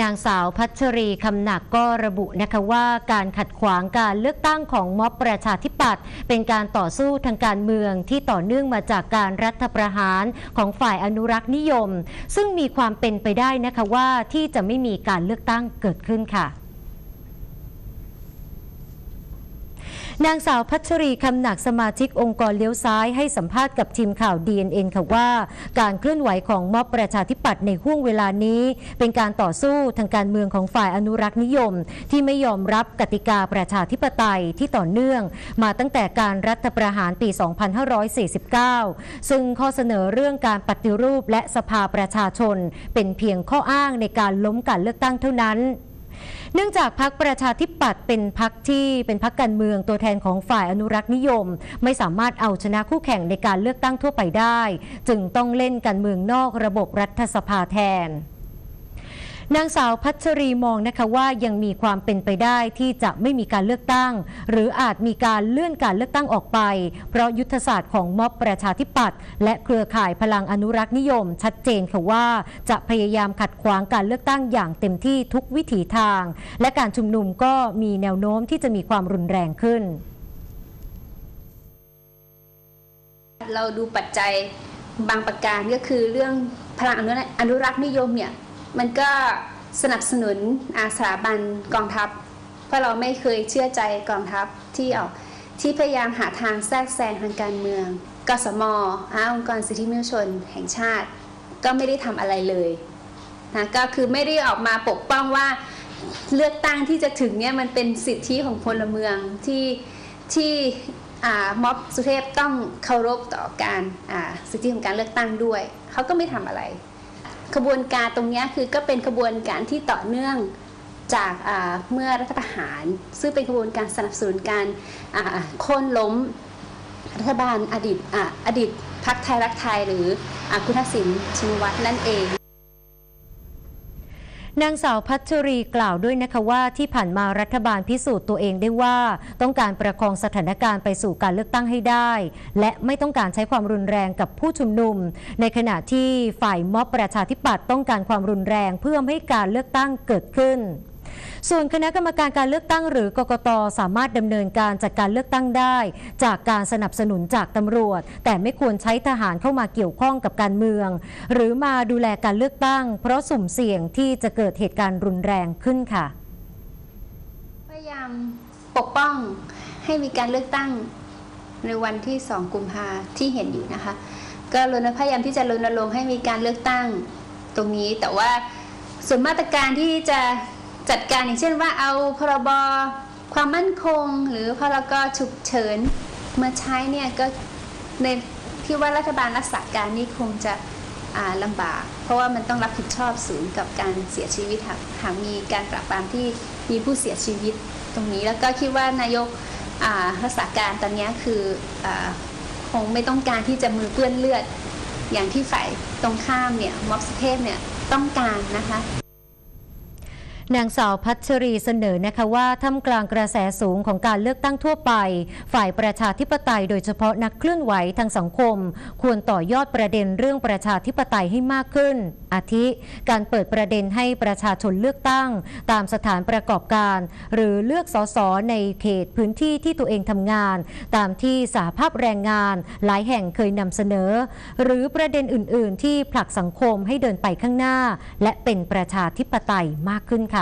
นางสาวพัชรีคำหนักก็ระบุนะคะว่าการขัดขวางการเลือกตั้งของม็อบประชาธิปัตย์เป็นการต่อสู้ทางการเมืองที่ต่อเนื่องมาจากการรัฐประหารของฝ่ายอนุรักษ์นิยม ซึ่งมีความเป็นไปได้นะคะว่าที่จะไม่มีการเลือกตั้งเกิดขึ้นค่ะ นางสาวพัชรีคำหนักสมาชิกองค์กรเลี้ยวซ้ายให้สัมภาษณ์กับทีมข่าว DNN ค่ะว่า การเคลื่อนไหวของม็อบประชาธิปัตย์ในห่วงเวลานี้ เป็นการต่อสู้ทางการเมืองของฝ่ายอนุรักษ์นิยม ที่ไม่ยอมรับกติกาประชาธิปไตยที่ต่อเนื่อง มาตั้งแต่การรัฐประหารปี 2549 ซึ่งข้อเสนอเรื่องการปฏิรูปและสภาประชาชน เป็นเพียงข้ออ้างในการล้มการเลือกตั้งเท่านั้น เนื่องจากพรรคประชาธิปัตย์เป็นพรรคที่เป็นพรรคการเมืองตัวแทนของฝ่ายอนุรักษ์นิยม ไม่สามารถเอาชนะคู่แข่งในการเลือกตั้งทั่วไปได้ จึงต้องเล่นการเมืองนอกระบบรัฐสภาแทน นางสาวพัชรีมองนะคะว่ายังมีความเป็นไปได้ที่จะไม่มีการเลือกตั้ง หรืออาจมีการเลื่อนการเลือกตั้งออกไป เพราะยุทธศาสตร์ของม็อบประชาธิปัตย์และเครือข่ายพลังอนุรักษ์นิยม ชัดเจนค่ะว่า จะพยายามขัดขวางการเลือกตั้งอย่างเต็มที่ทุกวิถีทาง และการชุมนุมก็มีแนวโน้มที่จะมีความรุนแรงขึ้น เราดูปัจจัยบางประการก็คือเรื่องพลังอนุรักษ์อนุรักษ์นิยมเนี่ย มันก็สนับสนุนอาสาบันกองทัพ เพราะเราไม่เคยเชื่อใจกองทัพที่ออกที่พยายามหาทางแทรกแซงทางการเมือง กสมอองค์กรสิทธิมนุษยชนแห่งชาติ ก็ไม่ได้ทำอะไรเลยนะก็คือไม่ได้ออกมาปกป้องว่าเลือกตั้งที่จะถึงเนี่ยมันเป็นสิทธิของพลเมืองที่ที่ม็อบสุเทพต้องเคารพต่อการสิทธิของการเลือกตั้งด้วย เขาก็ไม่ทำอะไร ขบวนการตรงนี้คือก็เป็นขบวนการที่ต่อเนื่องจากเมื่อรัฐประหาร ซึ่งเป็นขบวนการสนับสนุนการโค่นล้มรัฐบาลอดีตออดีตพรรคไทยรักไทยหรืออคุณทักษิณชินวัตรนั่นเอง นางสาวพัชรีกล่าวด้วยนะคะว่าที่ผ่านมารัฐบาลพิสูจน์ตัวเองได้ว่า ต้องการประคองสถานการณ์ไปสู่การเลือกตั้งให้ได้ และไม่ต้องการใช้ความรุนแรงกับผู้ชุมนุม ในขณะที่ฝ่ายม็อบประชาธิปัตย์ต้องการความรุนแรงเพื่อให้การเลือกตั้งเกิดขึ้น ส่วนคณะกรรมการการเลือกตั้งหรือกกตสามารถดำเนินการจัดการเลือกตั้งได้ จากการสนับสนุนจากตำรวจ แต่ไม่ควรใช้ทหารเข้ามาเกี่ยวข้องกับการเมือง หรือมาดูแลการเลือกตั้ง เพราะสุ่มเสี่ยงที่จะเกิดเหตุการณ์รุนแรงขึ้นค่ะ พยายามปกป้องให้มีการเลือกตั้งในวันที่ 2 กุมภาที่เห็นอยู่นะคะ ก็รณพยายามที่จะรณรงค์ให้มีการเลือกตั้งตรงนี้ แต่ว่าส่วนมาตรการที่จะ จัดการอย่างเช่นว่าเอาพรบความมั่นคง หรือพรกฉุกเฉินมาใช้เนี่ยก็ในที่ว่ารัฐบาลรักษาการนี่คงจะอ่าลำบาก เพราะว่ามันต้องรับผิดชอบสูงกับการเสียชีวิตหากหากมีการปราบปรามที่มีผู้เสียชีวิตตรงนี้แล้วก็คิดว่านายกรักษาการตอนนี้คืออคงไม่ต้องการที่จะมือเปื้อนเลือด อย่างที่ฝ่ายตรงข้ามเนี่ยม็อบสเทพเนี่ยต้องการนะคะ นางสาวพัชรีเสนอนะคะว่าท่ามกลางกระแสสูงของการเลือกตั้งทั่วไป ฝ่ายประชาธิปไตยโดยเฉพาะนักเคลื่อนไหวทางสังคม ควรต่อยอดประเด็นเรื่องประชาธิปไตยให้มากขึ้น อาทิ การเปิดประเด็นให้ประชาชนเลือกตั้ง ตามสถานประกอบการ หรือเลือกสสในเขตพื้นที่ที่ตัวเองทำงาน ตามที่สหภาพแรงงาน หลายแห่งเคยนำเสนอ หรือประเด็นอื่น ๆ ที่ผลักสังคมให้เดินไปข้างหน้า และเป็นประชาธิปไตยมากขึ้นค่ะ